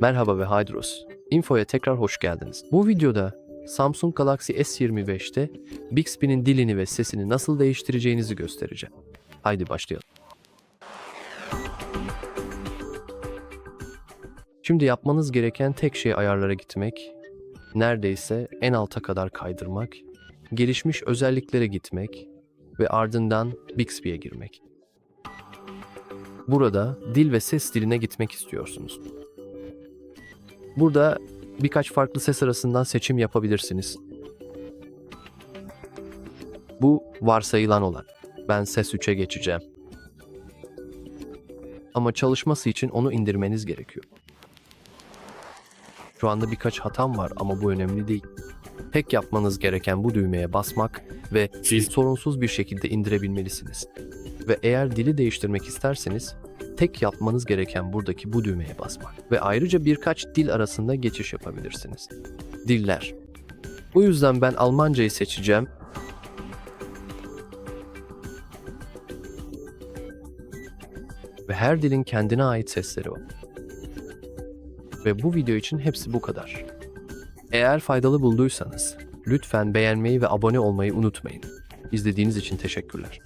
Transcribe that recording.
Merhaba ve Haydros. Info'ya tekrar hoş geldiniz. Bu videoda Samsung Galaxy S25'te Bixby'nin dilini ve sesini nasıl değiştireceğinizi göstereceğim. Haydi başlayalım. Şimdi yapmanız gereken tek şey ayarlara gitmek, neredeyse en alta kadar kaydırmak, gelişmiş özelliklere gitmek ve ardından Bixby'ye girmek. Burada dil ve ses diline gitmek istiyorsunuz. Burada birkaç farklı ses arasından seçim yapabilirsiniz. Bu varsayılan olan. Ben ses 3'e geçeceğim. Ama çalışması için onu indirmeniz gerekiyor. Şu anda birkaç hatam var ama bu önemli değil. Tek yapmanız gereken bu düğmeye basmak ve sorunsuz bir şekilde indirebilmelisiniz. Ve eğer dili değiştirmek isterseniz tek yapmanız gereken buradaki bu düğmeye basmak ve ayrıca birkaç dil arasında geçiş yapabilirsiniz. Diller. Bu yüzden ben Almancayı seçeceğim. Ve her dilin kendine ait sesleri var. Ve bu video için hepsi bu kadar. Eğer faydalı bulduysanız lütfen beğenmeyi ve abone olmayı unutmayın. İzlediğiniz için teşekkürler.